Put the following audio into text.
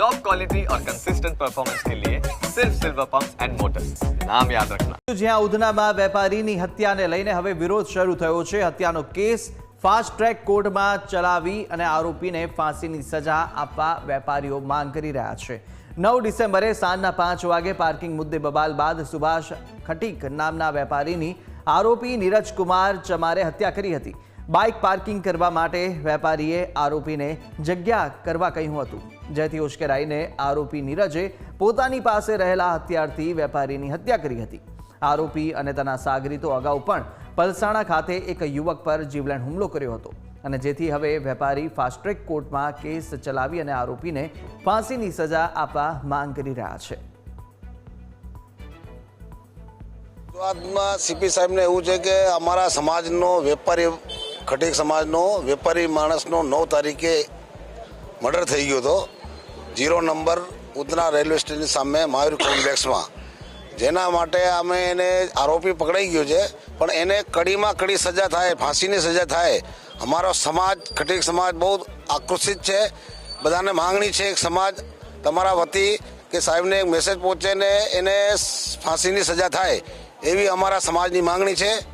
Top quality और consistent performance के लिए सिर्फ सिल्वर पंप एंड मोटर्स नाम याद रखना જ્યાં ઉધનામાં વેપારીની હત્યાને લઈને હવે વિરોધ શરૂ થયો છે હત્યાનો કેસ ફાસ્ટ ટ્રેક કોર્ટમાં ચલાવી અને આરોપીને ફાંસીની સજા આપવા વેપારીઓ માંગ કરી રહ્યા છે નવ ડિસેમ્બરે સાંજના પાંચ વાગે પાર્કિંગ મુદ્દે બબાલ બાદ સુભાષ ખટીક નામના વેપારીની આરોપી નીરજ કુમાર ચમારે હત્યા કરી હતી બાઇક પાર્કિંગ કરવા માટે વેપારીએ આરોપીને જગ્યા કરવા કહ્યું હતું. જેથી ઉશ્કેરાઈને આરોપી નીરજે પોતાની પાસે રહેલા હથિયારથી વેપારીની હત્યા કરી હતી. આરોપી અને તેના સાગરીતો અગાઉ પણ પલસાણા ખાતે એક યુવક પર જીવલેણ હુમલો કર્યો હતો અને જેથી હવે વેપારી ફાસ્ટ ટ્રેક કોર્ટમાં કેસ ચલાવી અને આરોપીને ફાંસીની સજા આપવા માંગ કરી રહ્યા છે. શરૂઆતમાં સીપી સાહેબને એવું છે કે અમારા સમાજનો વેપારી ખટીક સમાજનો, વેપારી માણસનો નવ તારીખે મર્ડર થઈ ગયો હતો. Zero number Udhna railway station સામે મહાવીર કોમ્પ્લેક્સમાં. જેના માટે અમે એને આરોપી પકડાઈ ગયો છે. પણ એને કડીમાં કડી સજા થાય, ફાંસીની સજા થાય. અમારો સમાજ ખટીક સમાજ બહુ આકર્ષિત છે. બધાને માંગણી છે એક સમાજ તમારા વતી કે સાહેબને એક મેસેજ પહોંચે ને એને ફાંસીની સજા થાય. એવી અમારા સમાજની માંગણી છે.